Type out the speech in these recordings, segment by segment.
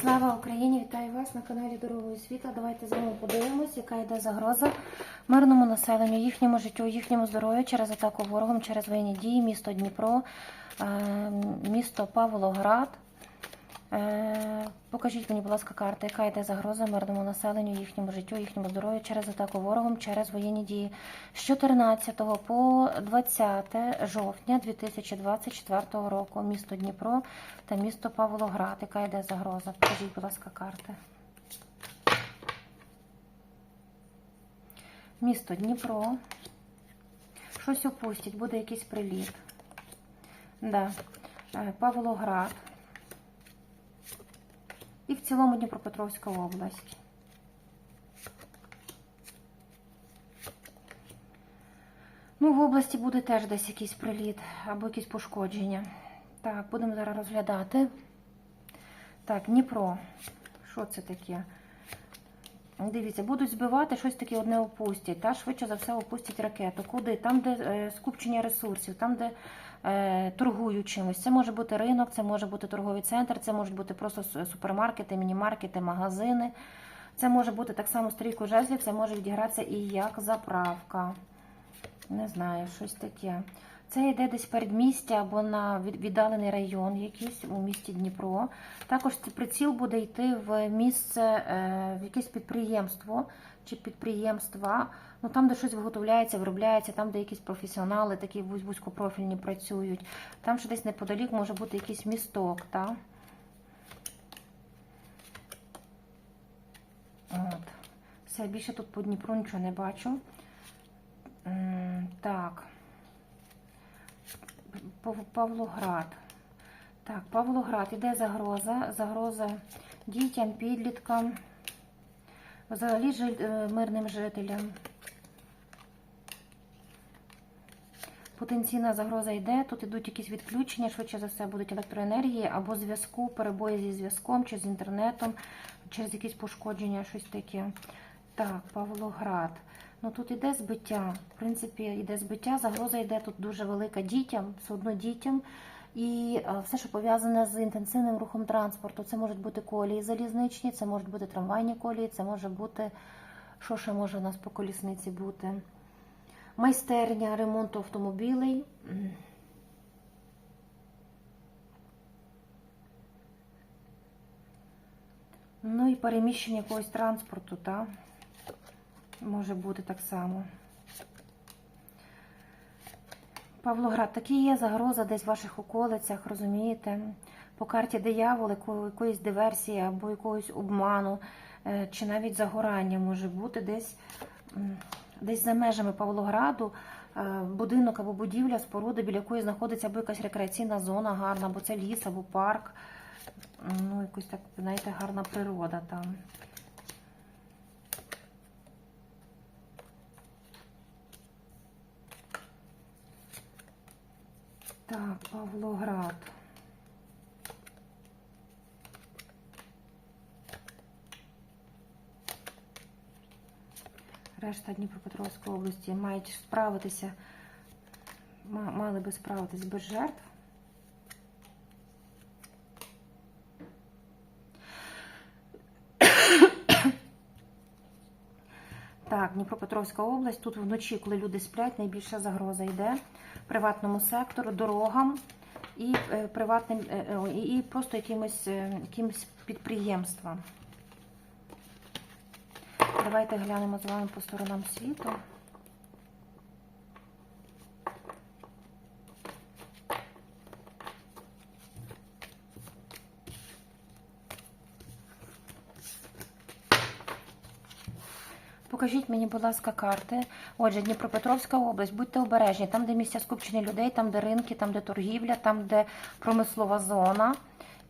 Слава Україні! Вітаю вас на каналі Дорогою світла. Давайте з вами подивимось, яка йде загроза мирному населенню, їхньому життю, їхньому здоров'ю через атаку ворогом, через воєнні дії, місто Дніпро, е, місто Павлоград. Е, Покажіть мені, будь ласка, карти, яка йде загроза мирному населенню, їхньому життю, їхньому здоров'ю через атаку ворогом, через воєнні дії з 14 по 20 жовтня 2024 року. Місто Дніпро та місто Павлоград. Яка йде загроза? Покажіть, будь ласка, карти. Місто Дніпро. Щось опустять, буде якийсь приліт. Да. Е, Павлоград. І в цілому Дніпропетровська область. Ну, в області буде теж десь якийсь приліт або якісь пошкодження. Так, будемо зараз розглядати. Так, Дніпро. Що це таке? Дивіться, будуть збивати, щось таке одне опустять. Та швидше за все опустять ракету. Куди? Там, де е, скупчення ресурсів, там, де торгують чимось. Це може бути ринок, це може бути торговий центр, це можуть бути просто супермаркети, мінімаркети, магазини. Це може бути так само стрійку жезлів, це може відігратися і як заправка. Не знаю, щось таке. Це йде десь передмістя або на віддалений район якийсь у місті Дніпро. Також цей приціл буде йти в місце, е, в якесь підприємство чи підприємства, ну там, де щось виготовляється, виробляється, там, де якісь професіонали, такі вузькопрофільні працюють. Там ще десь неподалік може бути якийсь місток. Та? От. Все, більше тут по Дніпру нічого не бачу. Так. Пав- Павлоград. Так, Павлоград. Іде загроза. Загроза дітям, підліткам, взагалі е, мирним жителям. Потенційна загроза йде. Тут ідуть якісь відключення, швидше за все будуть електроенергії або зв'язку, перебої зі зв'язком чи з інтернетом, через якісь пошкодження, щось таке. Так, Павлоград. Ну тут іде збиття. В принципі, іде збиття. Загроза йде тут дуже велика дітям, все одно дітям. І е, все, що пов'язане з інтенсивним рухом транспорту. Це можуть бути колії залізничні, це можуть бути трамвайні колії, це може бути. Що ще може у нас по колісниці бути? Майстерня ремонту автомобілей. Ну і переміщення якогось транспорту, та? Може бути так само. Павлоград, такі є загроза десь в ваших околицях, розумієте? По карті диявол, якоїсь диверсії або якогось обману, е, чи навіть загорання може бути десь, десь за межами Павлограду, е, будинок або будівля, споруда, біля якої знаходиться або якась рекреаційна зона гарна, або це ліс, або парк. Ну, якось так, знаєте, гарна природа там. Так, Павлоград. Решта Дніпропетровської області мають справитися, ма- мали би справитись без жертв. Так, Дніпропетровська область. Тут вночі, коли люди сплять, найбільша загроза йде приватному сектору, дорогам і е, приватним е, е, і просто якимось, якимось підприємствам. Давайте глянемо з вами по сторонам світу. Покажіть мені, будь ласка, карти. Отже, Дніпропетровська область, будьте обережні, там, де місця скупчення людей, там, де ринки, там, де торгівля, там, де промислова зона.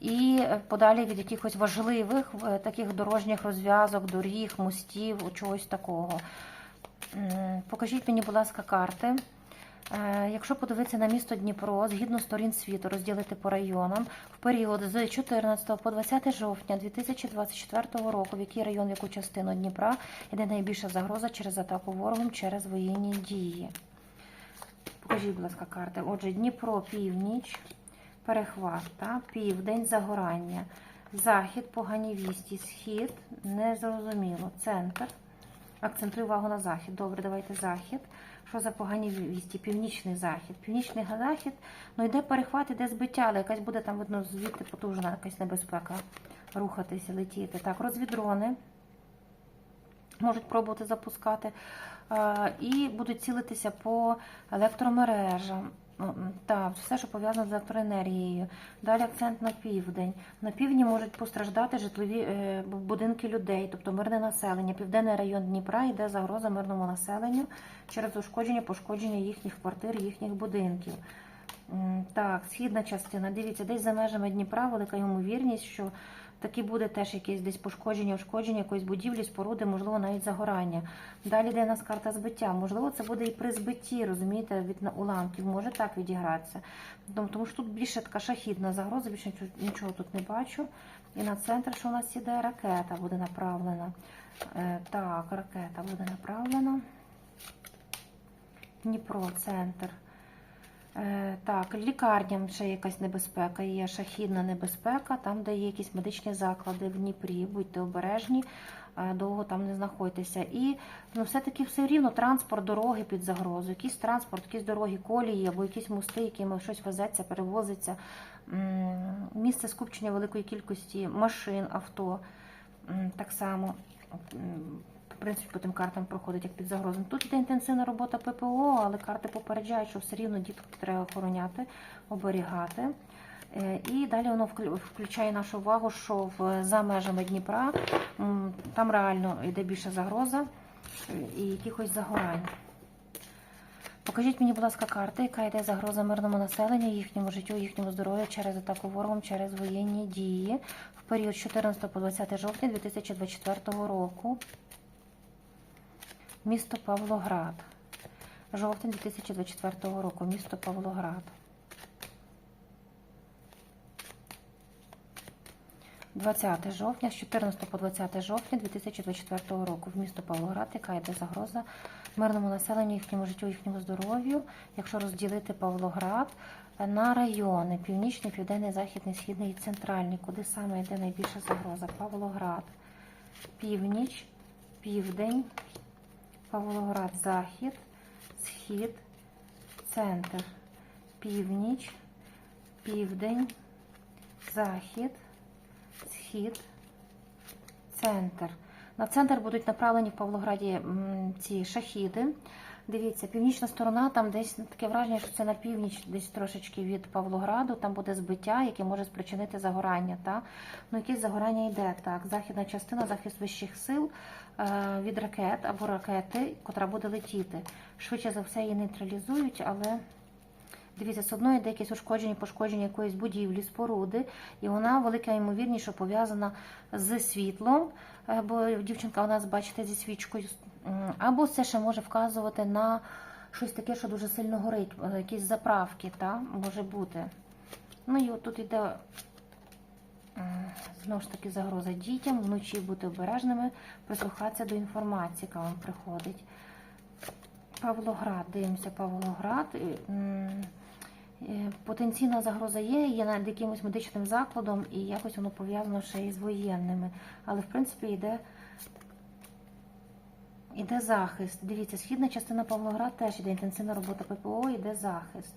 І е, подалі від якихось важливих е, таких дорожніх розв'язок, доріг, мостів, чогось такого. Покажіть мені, будь ласка, карти. Е, Якщо подивитися на місто Дніпро, згідно сторін світу, розділити по районам, в період з 14 по 20 жовтня 2024 року, в який район, в яку частину Дніпра йде найбільша загроза через атаку ворогом через воєнні дії. Покажіть, будь ласка, карти. Отже, Дніпро, північ, перехват, та, південь, загорання, Захід, погані вісті, схід, незрозуміло. Центр. Акцентую увагу на захід. Добре, давайте захід. Що за погані вісті? Північний захід. Північний захід, ну йде перехват, іде збиття, але якась буде там видно звідти потужна якась небезпека рухатися, летіти. Так, розвідрони можуть пробувати запускати. Е, І будуть цілитися по електромережам. Ну, Так, все, що пов'язано з електроенергією. Далі акцент на південь. На півдні можуть постраждати житлові е, будинки людей, тобто мирне населення. Південний район Дніпра йде загроза мирному населенню через ушкодження, пошкодження їхніх квартир, їхніх будинків. Так, східна частина. Дивіться, десь за межами Дніпра велика ймовірність, що таки буде теж якесь десь пошкодження, ушкодження якоїсь будівлі, споруди, можливо, навіть загорання. Далі йде у нас карта збиття. Можливо, це буде і при збитті, розумієте, від уламків. Може так відігратися. Тому, що тут більше така шахідна загроза, більше нічого, нічого тут не бачу. І на центр, що у нас іде, ракета буде направлена. Е, так, ракета буде направлена. Дніпро, центр. Е, Так, лікарням ще якась небезпека є, шахідна небезпека, там, де є якісь медичні заклади в Дніпрі, будьте обережні, е, довго там не знаходьтеся. І ну, все-таки все рівно транспорт, дороги під загрозою, якийсь транспорт, якісь дороги, колії або якісь мости, якими щось везеться, перевозиться. Місце скупчення великої кількості машин, авто так само. В принципі, по тим картам проходить як під загрозою. Тут йде інтенсивна робота ППО, але карти попереджають, що все рівно діток треба охороняти, оберігати. Е, І далі воно включає нашу увагу, що за межами Дніпра там реально йде більша загроза е, і якихось загорань. Покажіть мені, будь ласка, карти, яка йде загроза мирному населенню, їхньому життю, їхньому здоров'ю через атаку ворогом, через воєнні дії в період з 14 по 20 жовтня 2024 року. Місто Павлоград. Жовтень 2024 року. Місто Павлоград. 20 жовтня, з 14 по 20 жовтня 2024 року в місто Павлоград, яка йде загроза мирному населенню, їхньому життю, їхньому здоров'ю. Якщо розділити Павлоград на райони північний, південний, західний, східний і центральний, куди саме йде найбільша загроза? Павлоград, північ, південь, Павлоград, захід, схід, центр, північ, південь, захід, схід, центр. На центр будуть направлені в Павлограді ці шахіди. Дивіться, північна сторона, там десь таке враження, що це на північ, десь трошечки від Павлограду, там буде збиття, яке може спричинити загорання. Та? Ну, якесь загорання йде. Так, західна частина, захист вищих сил е, від ракет або ракети, котра буде летіти. Швидше за все її нейтралізують, але Дивіться, з одної йде якесь ушкодження, пошкодження якоїсь будівлі, споруди, і вона велика ймовірність, що пов'язана з світлом, бо дівчинка у нас, бачите, зі свічкою. Або це ще може вказувати на щось таке, що дуже сильно горить, е, якісь заправки, та, може бути. Ну і от тут йде знову ж таки загроза дітям, вночі бути обережними, прислухатися до інформації, яка вам приходить. Павлоград, дивимося, Павлоград. Е, Потенційна загроза є, є над якимось медичним закладом, і якось воно пов'язано ще із воєнними. Але, в принципі, йде, йде захист. Дивіться, східна частина Павлоград теж йде інтенсивна робота ППО, йде захист.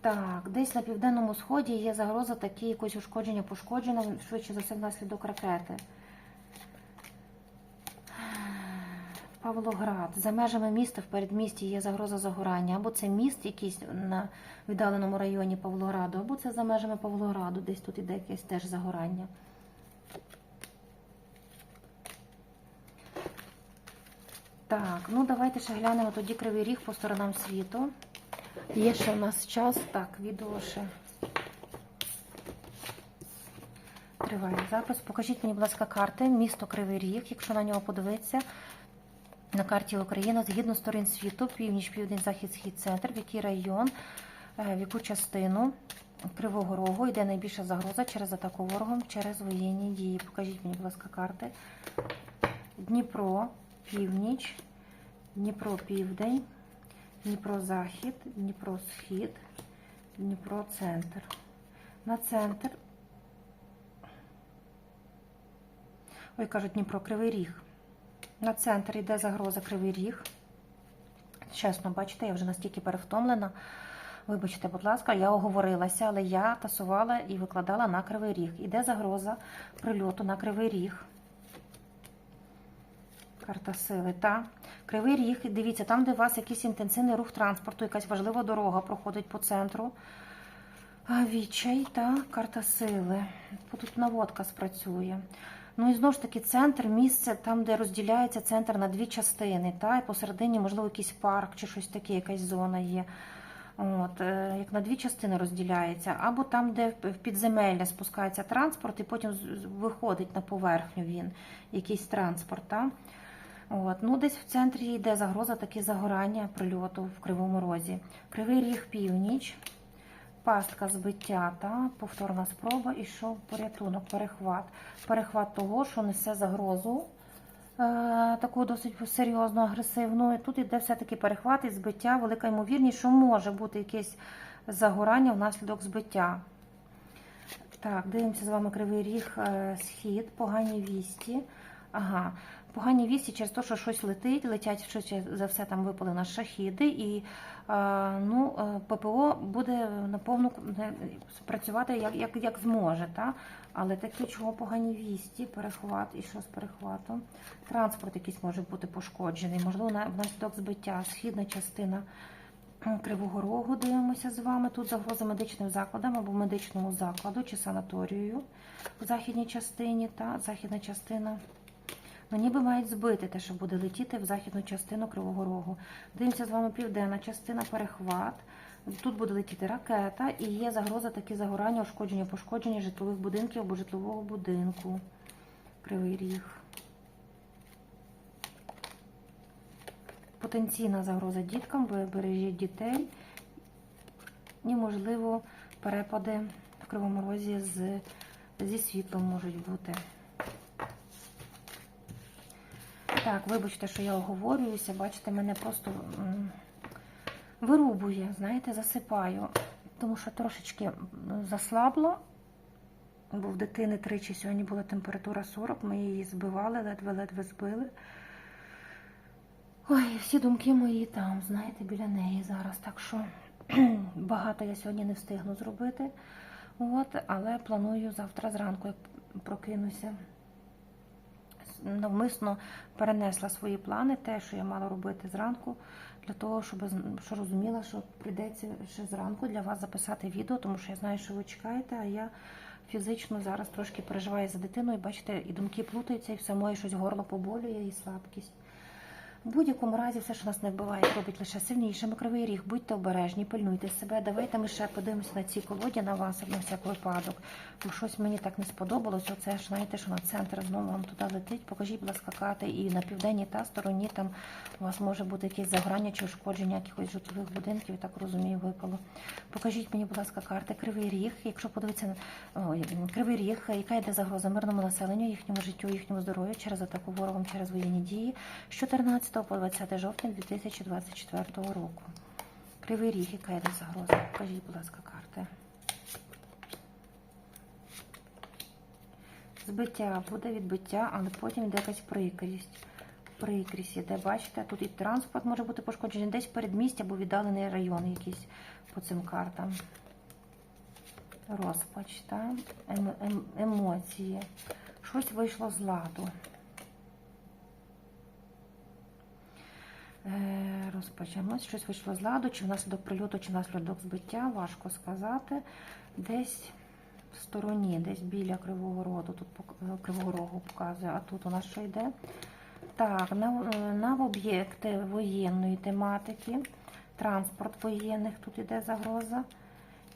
Так, десь на південному сході є загроза такі якось ушкодження, пошкодження, швидше за все внаслідок ракети. Павлоград. За межами міста в передмісті є загроза загорання. Або це міст якийсь на віддаленому районі Павлограду, або це за межами Павлограду, десь тут іде якесь теж загорання. Так, ну давайте ще глянемо тоді кривий ріг по сторонам світу. Є ще у нас час. Так, відео ще. Триває запис. Покажіть мені, будь ласка, карти. Місто Кривий Ріг, якщо на нього подивитися. На карті Україна згідно сторін світу, північ, південь, захід, схід, центр, в який район, е, в яку частину Кривого Рогу йде найбільша загроза через атаку ворогом, через воєнні дії. Покажіть мені, будь ласка, карти. Дніпро, північ, Дніпро, південь, Дніпро, захід, Дніпро, схід, Дніпро центр. На центр. Ой, кажуть, Дніпро Кривий Ріг. На центр йде загроза Кривий Ріг. Чесно, бачите, я вже настільки перевтомлена. Вибачте, будь ласка, я оговорилася, але я тасувала і викладала на Кривий Ріг. Іде загроза прильоту на Кривий Ріг. Карта сили, та. Кривий Ріг, дивіться, там, де у вас якийсь інтенсивний рух транспорту, якась важлива дорога проходить по центру. Відчай та карта сили. Тут наводка спрацює. Ну і знову ж таки, центр, місце там, де розділяється центр на дві частини, та, і посередині, можливо, якийсь парк чи щось таке, якась зона є. От, е, як на дві частини розділяється, або там, де в підземелля спускається транспорт, і потім виходить на поверхню він, якийсь транспорт. Та? От, ну, десь в центрі йде загроза таки загорання прильоту в Кривому Розі. Кривий ріг північ, пастка збиття, та, повторна спроба, і йшов порятунок, перехват. Перехват того, що несе загрозу. е, Таку досить серйозну, агресивну. І тут іде все-таки перехват і збиття, велика ймовірність, що може бути якесь загорання внаслідок збиття. Так, дивимося з вами кривий ріг, е, схід, погані вісті. Ага, погані вісті через те, що щось летить, летять щось за все там випали на шахіди, і е, ну, е, ППО буде наповну працювати як, як, як зможе. Та? Але такі чого погані вісті, перехват і що з перехватом? Транспорт якийсь може бути пошкоджений, можливо, внаслідок збиття, східна частина. Кривого Рогу дивимося з вами. Тут загроза медичним закладам або медичному закладу чи санаторію в західній частині та західна частина. Ну, ніби мають збити те, що буде летіти в західну частину Кривого Рогу. Дивимося з вами південна частина, перехват. Тут буде летіти ракета і є загроза такі загорання, ушкодження, пошкодження житлових будинків або житлового будинку. Кривий ріг. Потенційна загроза діткам, бережіть дітей. І, можливо, перепади в Кривому Розі з, зі світлом можуть бути. Так, вибачте, що я оговорююся, бачите, мене просто вирубує, знаєте, засипаю, тому що трошечки заслабло. Бо в дитини тричі сьогодні була температура 40, ми її збивали, ледве-ледве збили. Ой, всі думки мої там, знаєте, біля неї зараз. Так що багато я сьогодні не встигну зробити. От, але планую завтра зранку, як прокинуся. Навмисно перенесла свої плани, те, що я мала робити зранку, для того, щоб що розуміла, що прийдеться ще зранку для вас записати відео, тому що я знаю, що ви чекаєте, а я фізично зараз трошки переживаю за дитиною. Бачите, і думки плутаються, і все моє щось горло поболює, і слабкість. В будь-якому разі все, що нас не вбиває, робить лише сильнішими. Кривий ріг, будьте обережні, пильнуйте себе. Давайте ми ще подивимося на цій колоді на вас на всяк випадок. Бо щось мені так не сподобалось. Оце ж знаєте, що на центр знову вам туди летить. Покажіть, будь ласка, карти. І на південній та стороні там у вас може бути якесь загорання чи ушкодження якихось житлових будинків, я так розумію, випало. Покажіть мені, будь ласка, карти Кривий Ріг. Якщо подивитися на Кривий Ріг, яка йде загроза мирному населенню, їхньому життю, їхньому здоров'ю через атаку ворогом, через воєнні дії з 14 по 20 жовтня 2024 року. Кривий Ріг, яка йде загроза? Покажіть, будь ласка, карти. Збиття буде відбиття, але потім йде якась прикрість. Прикрість іде, бачите, тут і транспорт може бути пошкоджений, десь передмістя або віддалений район якийсь по цим картам. Розпач, та? Ем, ем, емоції. Щось вийшло з ладу. Е, Розпочнемо. Щось вийшло з ладу, чи внаслідок прильоту, чи внаслідок збиття, важко сказати. Десь в стороні, десь біля Кривого Рогу, тут Кривого Рогу показує, а тут у нас що йде? Так, на, е, об'єкти воєнної тематики, транспорт воєнних, тут іде загроза.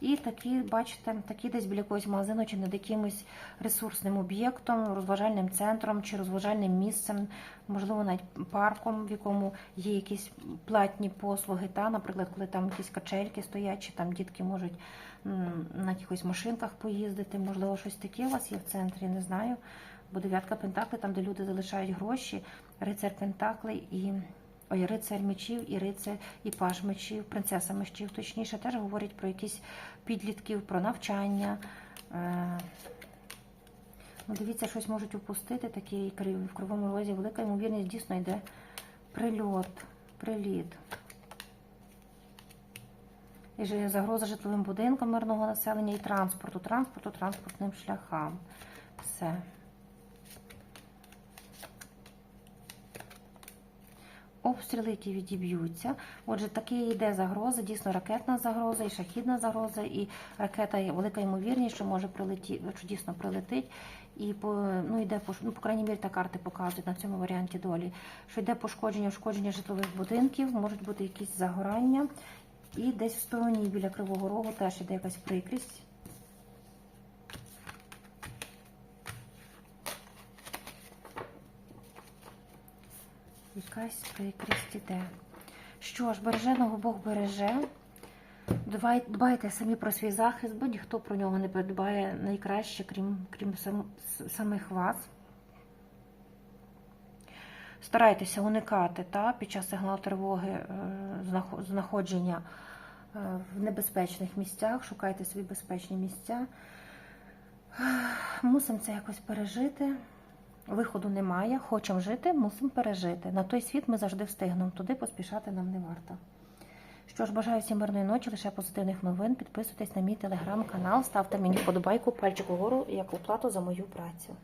І такі, бачите, такі десь біля якогось магазину чи над якимось ресурсним об'єктом, розважальним центром чи розважальним місцем, можливо, навіть парком, в якому є якісь платні послуги. Та, наприклад, коли там якісь качельки стоять, чи там дітки можуть на якихось машинках поїздити, можливо, щось таке у вас є в центрі, не знаю. Бо дев'ятка Пентакли, там, де люди залишають гроші, рицар Пентакли і ой, рицар мечів і рицар, і паж мечів, принцеса мечів, точніше, теж говорять про якісь підлітків, про навчання. Е, Ну, дивіться, щось можуть упустити, кри- в кривому розі велика ймовірність дійсно йде прильот, приліт. І загроза житловим будинкам мирного населення і транспорту, транспорту, транспортним шляхам. Все. Обстріли, які відіб'ються. Отже, такі йде загроза, дійсно ракетна загроза, і шахідна загроза, і ракета є велика ймовірність, що може прилетіти, що дійсно прилетить. І по ну йде ну, по крайній мірі, та карти показують на цьому варіанті долі, що йде пошкодження, ушкодження житлових будинків, можуть бути якісь загорання. І десь в стороні біля Кривого Рогу теж йде якась прикрість. Якась прикрість іде. Що ж, береженого Бог береже. Дбайте самі про свій захист, бо ніхто про нього не подбає найкраще, крім, крім сам, самих вас. Старайтеся уникати та, під час сигналу тривоги е, знаходження е, в небезпечних місцях, шукайте свої безпечні місця. Мусимо це якось пережити. Виходу немає. Хочемо жити, мусимо пережити. На той світ ми завжди встигнемо. Туди поспішати нам не варто. Що ж, бажаю всім мирної ночі, лише позитивних новин. Підписуйтесь на мій телеграм-канал, ставте мені вподобайку, пальчик угору як оплату за мою працю.